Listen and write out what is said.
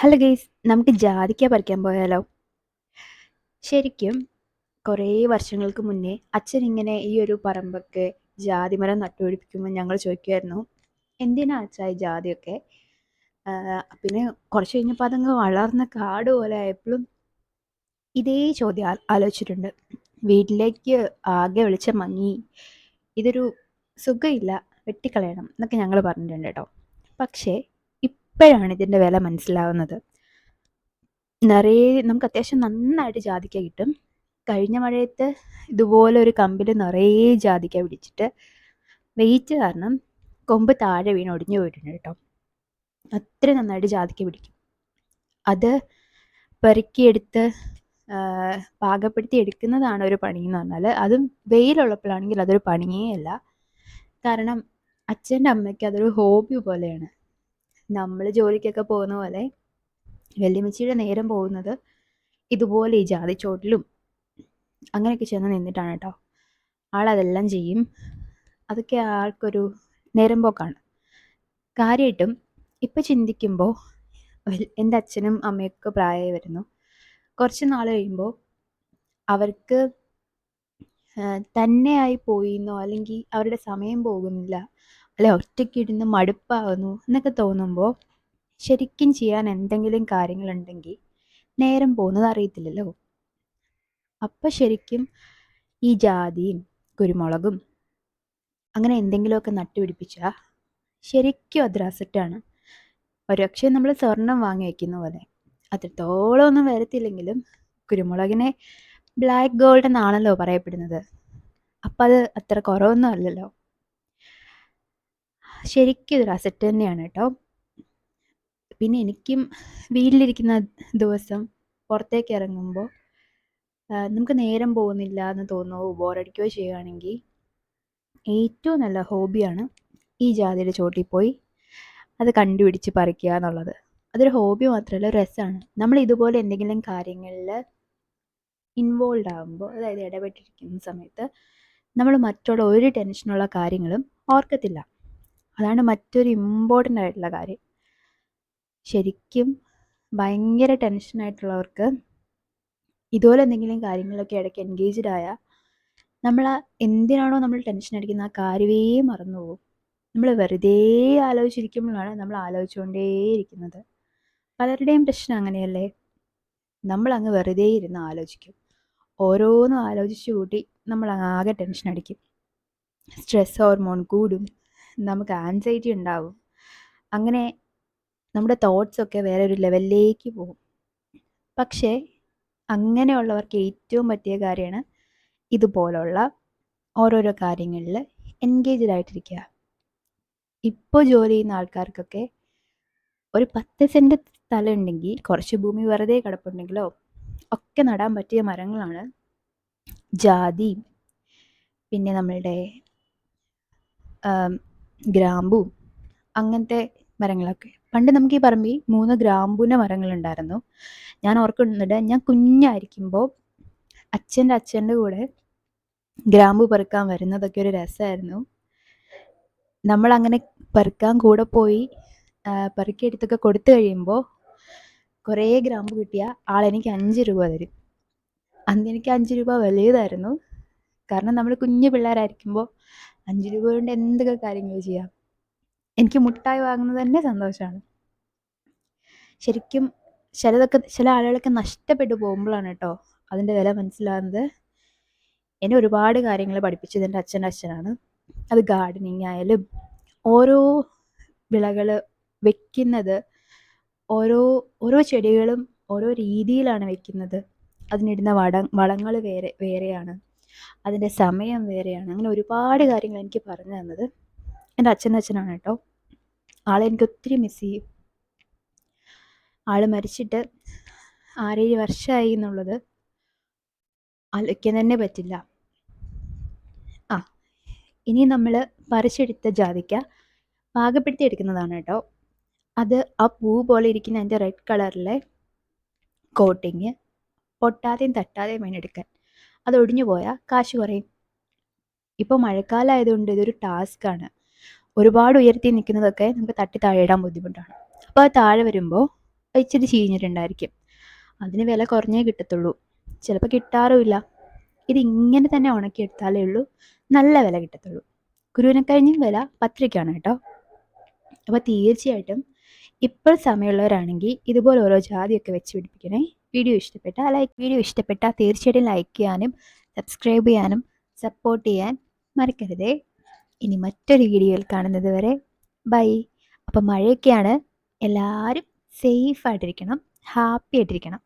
Hello guys നമുക്ക് ജാതിക്ക പറിക്കാൻ പോയാലോ? ശരിക്കും കുറേ വർഷങ്ങൾക്ക് മുന്നേ അച്ഛൻ ഇങ്ങനെ ഈ ഒരു പറമ്പൊക്കെ ജാതിമരം നട്ടുപിടിപ്പിക്കുമ്പോൾ ഞങ്ങൾ ചോദിക്കുമായിരുന്നു എന്തിനാ അച്ഛാ ഈ ജാതിയൊക്കെ? പിന്നെ കുറച്ച് കഴിഞ്ഞപ്പോൾ അതങ്ങ് വളർന്ന കാട് പോലെ ആയപ്പോഴും ഇതേ ചോദ്യം ആലോചിച്ചിട്ടുണ്ട്. വീട്ടിലേക്ക് ആകെ വിളിച്ച മങ്ങി ഇതൊരു സുഖമില്ല വെട്ടിക്കളയണം എന്നൊക്കെ ഞങ്ങൾ പറഞ്ഞിട്ടുണ്ട് കേട്ടോ. പക്ഷേ ഇപ്പോഴാണ് ഇതിന്റെ വില മനസ്സിലാവുന്നത്. നിറയെ നമുക്ക് അത്യാവശ്യം നന്നായിട്ട് ജാതിക്ക കിട്ടും. കഴിഞ്ഞ മഴയത്ത് ഇതുപോലെ ഒരു കമ്പിൽ നിറയെ ജാതിക്ക പിടിച്ചിട്ട് വെയിറ്റ് കാരണം കൊമ്പ് താഴെ വീണ് ഒടിഞ്ഞു പോയിട്ടുണ്ട് കേട്ടോ. അത്ര നന്നായിട്ട് ജാതിക്ക പിടിക്കും. അത് പെറുക്കിയെടുത്ത് പാകപ്പെടുത്തി എടുക്കുന്നതാണ് ഒരു പണി എന്ന് പറഞ്ഞാൽ അതും വെയിലുള്ളപ്പോഴാണെങ്കിൽ അതൊരു പണിയേ അല്ല. കാരണം അച്ഛന്റെ അമ്മയ്ക്ക് അതൊരു ഹോബി പോലെയാണ്. നമ്മൾ ജോലിക്കൊക്കെ പോകുന്ന പോലെ വല്യമ്മച്ചിയുടെ നേരം പോകുന്നത് ഇതുപോലെ ഈ ജാതിച്ചോട്ടിലും അങ്ങനെയൊക്കെ ചെന്ന് നിന്നിട്ടാണ് കേട്ടോ ആളതെല്ലാം ചെയ്യും. അതൊക്കെ ആൾക്കൊരു നേരം പോക്കാണ് കാര്യമായിട്ടും ഇപ്പം ചിന്തിക്കുമ്പോൾ എന്റെ അച്ഛനും അമ്മയൊക്കെ പ്രായമായി വരുന്നു. കുറച്ച് നാൾ കഴിയുമ്പോൾ അവർക്ക് തന്നെയായി പോയിന്നോ അല്ലെങ്കിൽ അവരുടെ സമയം പോകുന്നില്ല അല്ലെ ഒറ്റയ്ക്കിരുന്ന് മടുപ്പാകുന്നു എന്നൊക്കെ തോന്നുമ്പോൾ ശരിക്കും ചെയ്യാൻ എന്തെങ്കിലും കാര്യങ്ങളുണ്ടെങ്കിൽ നേരം പോകുന്നത് അറിയത്തില്ലല്ലോ. അപ്പം ശരിക്കും ഈ ജാതിയും കുരുമുളകും അങ്ങനെ എന്തെങ്കിലുമൊക്കെ നട്ടുപിടിപ്പിച്ചാൽ ശരിക്കും അതൊരു അസറ്റാണ് ഒരുപക്ഷെ നമ്മൾ സ്വർണം വാങ്ങി വയ്ക്കുന്ന പോലെ അത്രത്തോളം ഒന്നും വരത്തില്ലെങ്കിലും കുരുമുളകിനെ ബ്ലാക്ക് ഗോൾഡ് എന്നാണല്ലോ പറയപ്പെടുന്നത്. അപ്പം അത് അത്ര കുറവൊന്നും അല്ലല്ലോ. ശരിക്കും ഇതൊരു അസറ്റ് തന്നെയാണ് കേട്ടോ പിന്നെ എനിക്കും വീട്ടിലിരിക്കുന്ന ദിവസം പുറത്തേക്ക് ഇറങ്ങുമ്പോൾ നമുക്ക് നേരം പോകുന്നില്ല എന്ന് തോന്നുകയോ ബോറടിക്കുകയോ ചെയ്യുകയാണെങ്കിൽ ഏറ്റവും നല്ല ഹോബിയാണ് ഈ ജാതിയുടെ ചോട്ടിൽ പോയി അത് കണ്ടുപിടിച്ച് പറിക്കുക എന്നുള്ളത്. അതൊരു ഹോബി മാത്രമല്ല ഒരു രസമാണ്. നമ്മൾ ഇതുപോലെ എന്തെങ്കിലും കാര്യങ്ങളിൽ ഇൻവോൾവ് ആകുമ്പോൾ അതായത് ഇടപെട്ടിരിക്കുന്ന സമയത്ത് നമ്മൾ മറ്റുള്ള ഒരു ടെൻഷനുള്ള കാര്യങ്ങളും ഓർക്കത്തില്ല. അതാണ് മറ്റൊരു ഇമ്പോർട്ടന്റ് ആയിട്ടുള്ള കാര്യം. ശരിക്കും ഭയങ്കര ടെൻഷനായിട്ടുള്ളവർക്ക് ഇതുപോലെ എന്തെങ്കിലും കാര്യങ്ങളൊക്കെ ഇടയ്ക്ക് എൻഗേജ്ഡ് ആയാൽ നമ്മൾ എന്തിനാണോ നമ്മൾ ടെൻഷൻ അടിക്കുന്ന ആ കാര്യമേ മറന്നു പോകും നമ്മൾ വെറുതെ ആലോചിച്ചിരിക്കുമ്പോഴാണ് നമ്മൾ ആലോചിച്ചുകൊണ്ടേയിരിക്കുന്നത് പലരുടെയും പ്രശ്നം അങ്ങനെയല്ലേ? നമ്മൾ അങ്ങ് വെറുതെ ഇരുന്ന് ആലോചിക്കും. ഓരോന്നും ആലോചിച്ച് കൂട്ടി നമ്മൾ ആകെ ടെൻഷൻ അടിക്കും. സ്ട്രെസ് ഹോർമോൺ കൂടും. നമുക്ക് ആൻസൈറ്റി ഉണ്ടാവും. അങ്ങനെ നമ്മുടെ തോട്ട്സൊക്കെ വേറെ ഒരു ലെവലിലേക്ക് പോകും. പക്ഷേ അങ്ങനെയുള്ളവർക്ക് ഏറ്റവും പറ്റിയ കാര്യമാണ് ഇതുപോലുള്ള ഓരോരോ കാര്യങ്ങളിൽ എൻഗേജ്ഡ് ആയിട്ടിരിക്കുക. ഇപ്പോൾ ജോലി ചെയ്യുന്ന ആൾക്കാർക്കൊക്കെ ഒരു പത്ത് സെന്റ് സ്ഥലം ഉണ്ടെങ്കിൽ കുറച്ച് ഭൂമി വെറുതെ കിടപ്പുണ്ടെങ്കിലോ ഒക്കെ നടാൻ പറ്റിയ മരങ്ങളാണ് ജാതി പിന്നെ നമ്മളുടെ ഗ്രാമ്പു അങ്ങനത്തെ മരങ്ങളൊക്കെ. പണ്ട് നമുക്ക് ഈ പറമ്പിൽ മൂന്ന് ഗ്രാമ്പൂവിന്റെ മരങ്ങളുണ്ടായിരുന്നു. ഞാൻ ഓർക്കുന്നുണ്ട് ഞാൻ കുഞ്ഞായിരിക്കുമ്പോൾ അച്ഛന്റെ അച്ഛന്റെ കൂടെ ഗ്രാമ്പു പെറുക്കാൻ വരുന്നതൊക്കെ ഒരു രസമായിരുന്നു. നമ്മൾ അങ്ങനെ പെറുക്കാൻ കൂടെ പോയി പെറുക്കിയെടുത്തൊക്കെ കൊടുത്തു കഴിയുമ്പോൾ കുറേ ഗ്രാമ്പു കിട്ടിയ ആളെനിക്ക് അഞ്ച് രൂപ തരും. അന്ന് എനിക്ക് അഞ്ച് രൂപ വലിയതായിരുന്നു. കാരണം നമ്മൾ കുഞ്ഞു പിള്ളേരായിരിക്കുമ്പോൾ അഞ്ച് രൂപ കൊണ്ട് എന്തൊക്കെ കാര്യങ്ങൾ ചെയ്യാം? എനിക്ക് മുട്ടായി വാങ്ങുന്നത് തന്നെ സന്തോഷമാണ് ശരിക്കും ചിലതൊക്കെ ചില ആളുകളൊക്കെ നഷ്ടപ്പെട്ടു പോകുമ്പോഴാണ് കേട്ടോ അതിന്റെ വില മനസ്സിലാകുന്നത്. എന്നെ ഒരുപാട് കാര്യങ്ങൾ പഠിപ്പിച്ചത് എന്റെ അച്ഛന്റെ അച്ഛനാണ്. അത് ഗാർഡനിങ് ആയാലും ഓരോ വിളകൾ വെക്കുന്നത് ഓരോ ഓരോ ചെടികളും ഓരോ രീതിയിലാണ് വെക്കുന്നത്. അതിനിടുന്ന വട വളങ്ങൾ വേറെ വേറെയാണ്. അതിന്റെ സമയം വേറെയാണ്. അങ്ങനെ ഒരുപാട് കാര്യങ്ങൾ എനിക്ക് പറഞ്ഞു തന്നത്. എന്റെ അച്ഛനച്ഛനാണ് കേട്ടോ. ആളെ എനിക്ക് ഒത്തിരി മിസ് ചെയ്യും. ആൾ മരിച്ചിട്ട് ആറേഴ് വർഷമായി എന്നുള്ളത് ആലോചിക്കാൻ തന്നെ പറ്റില്ല. ആ ഇനി നമ്മൾ പറിച്ചെടുത്ത ജാതിക്ക പാകപ്പെടുത്തി എടുക്കുന്നതാണ് കേട്ടോ. അത് ആ പൂ പോലെ ഇരിക്കുന്ന അതിന്റെ റെഡ് കളറിലെ കോട്ടിങ് പൊട്ടാതെയും തട്ടാതെയും വേണം എടുക്കാൻ. അത് ഒടിഞ്ഞു പോയാൽ കാശ് കുറയും. ഇപ്പോൾ മഴക്കാലമായതുകൊണ്ട് ഇതൊരു ടാസ്ക് ആണ്. ഒരുപാട് ഉയർത്തി നിൽക്കുന്നതൊക്കെ നമുക്ക് തട്ടി താഴെ ഇടാൻ ബുദ്ധിമുട്ടാണ്. അപ്പോൾ അത് താഴെ വരുമ്പോൾ ഇച്ചിരി ചീഞ്ഞിട്ടുണ്ടായിരിക്കും. അതിന് വില കുറഞ്ഞേ കിട്ടത്തുള്ളൂ. ചിലപ്പോൾ കിട്ടാറുമില്ല. ഇതിങ്ങനെ തന്നെ ഉണക്കിയെടുത്താലേ ഉള്ളൂ. നല്ല വില കിട്ടത്തുള്ളൂ. കുരുവിനെക്കഴിഞ്ഞും വില പത്രിക്കാണ് കേട്ടോ. അപ്പോൾ തീർച്ചയായിട്ടും ഇപ്പോൾ സമയമുള്ളവരാണെങ്കിൽ ഇതുപോലെ ഓരോ ജാതിയൊക്കെ വെച്ച് പിടിപ്പിക്കണേ. വീഡിയോ ഇഷ്ടപ്പെട്ടാൽ ലൈക്ക് വീഡിയോ ഇഷ്ടപ്പെട്ടാൽ തീർച്ചയായിട്ടും ലൈക്ക് ചെയ്യാനും സബ്സ്ക്രൈബ് ചെയ്യാനും സപ്പോർട്ട് ചെയ്യാൻ മറക്കരുതേ. ഇനി മറ്റൊരു വീഡിയോയിൽ കാണുന്നത് വരെ ബൈ അപ്പോൾ മഴയൊക്കെയാണ്. എല്ലാവരും സേഫ് ആയിട്ടിരിക്കണം. ഹാപ്പി ആയിട്ടിരിക്കണം.